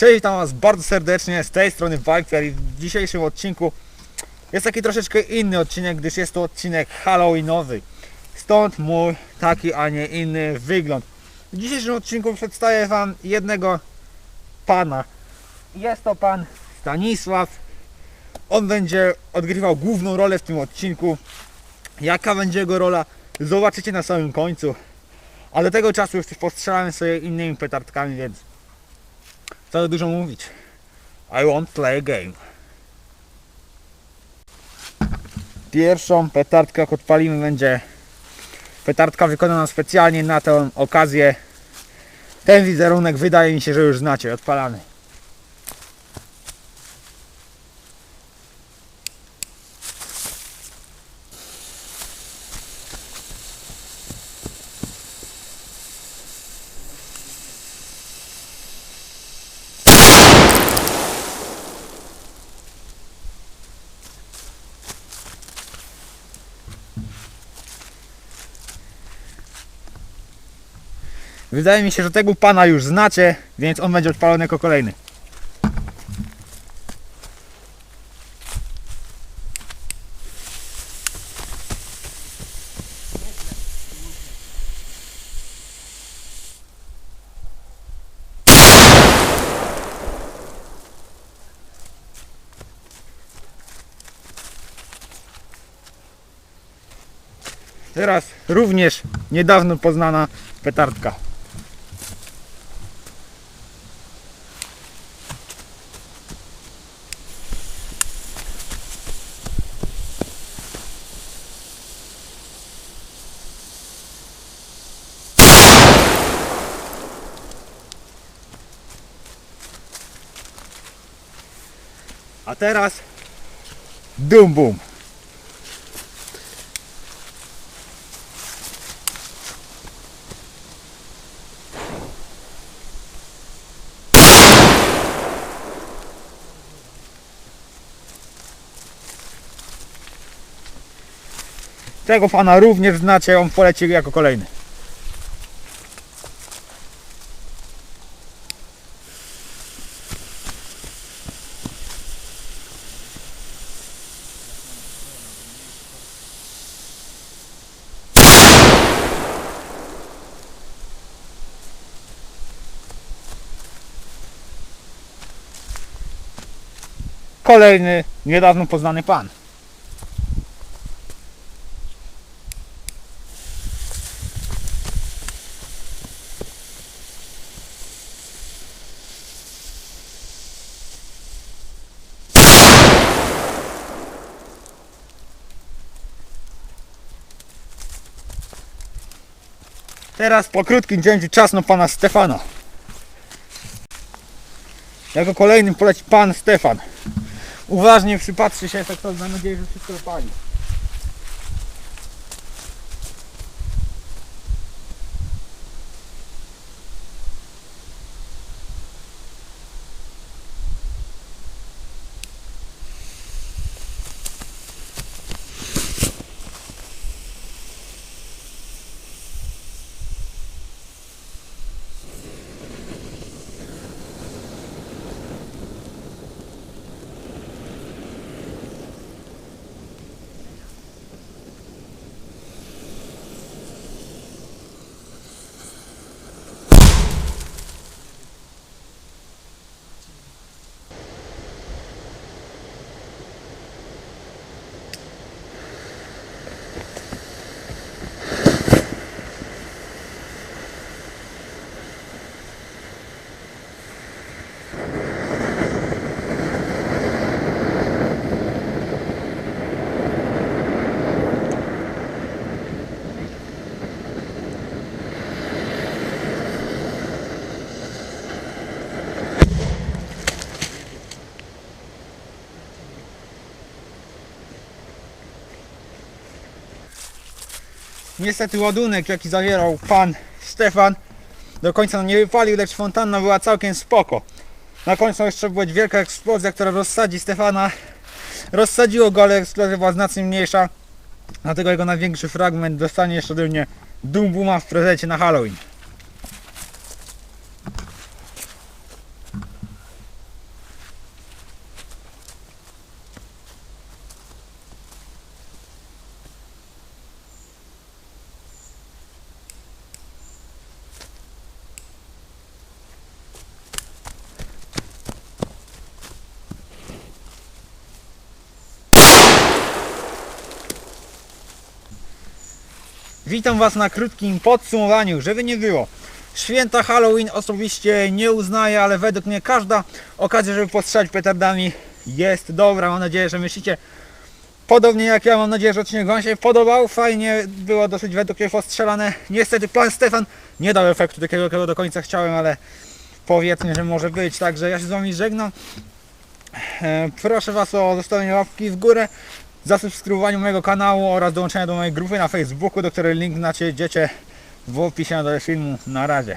Cześć, witam Was bardzo serdecznie z tej strony Viper i w dzisiejszym odcinku jest taki troszeczkę inny odcinek, gdyż jest to odcinek Halloweenowy. Stąd mój taki, a nie inny wygląd. W dzisiejszym odcinku przedstawię Wam jednego pana. Jest to pan Stanisław. On będzie odgrywał główną rolę w tym odcinku. Jaka będzie jego rola, zobaczycie na samym końcu. Ale do tego czasu już postrzelamy sobie innymi petardkami, więc co dużo mówić. I won't play a game. Pierwszą petardkę jak odpalimy będzie petardka wykonana specjalnie na tę okazję. Ten wizerunek wydaje mi się, że już znacie, odpalany. Wydaje mi się, że tego pana już znacie, więc on będzie odpalony jako kolejny. Teraz również niedawno poznana petardka. A teraz Dum Bum. Tego pana również znacie, on poleci jako kolejny. Kolejny niedawno poznany pan. Teraz po krótkim cięciu czas na pana Stefana. Jako kolejnym poleci pan Stefan. Uważnie przypatrzy się efektowi, mam nadzieję, że wszystko dopali. Niestety ładunek jaki zawierał pan Stefan do końca nie wypalił, lecz fontanna była całkiem spoko. Na końcu jeszcze była wielka eksplozja, która rozsadzi Stefana. Rozsadziło go, ale eksplozja była znacznie mniejsza. Dlatego jego największy fragment dostanie jeszcze ode mnie Doom Booma w prezencie na Halloween. Witam Was na krótkim podsumowaniu, żeby nie było. Święta Halloween osobiście nie uznaję, ale według mnie każda okazja, żeby postrzelać petardami jest dobra. Mam nadzieję, że myślicie podobnie jak ja. Mam nadzieję, że odcinek Wam się podobał. Fajnie było dosyć według mnie postrzelane. Niestety pan Stefan nie dał efektu takiego, jakiego do końca chciałem, ale powiedzmy, że może być. Także ja się z Wami żegnam. E, Proszę Was o zostawienie łapki w górę, zasubskrybowanie mojego kanału oraz dołączenie do mojej grupy na Facebooku, do której link znajdziecie w opisie dole filmu. Na razie.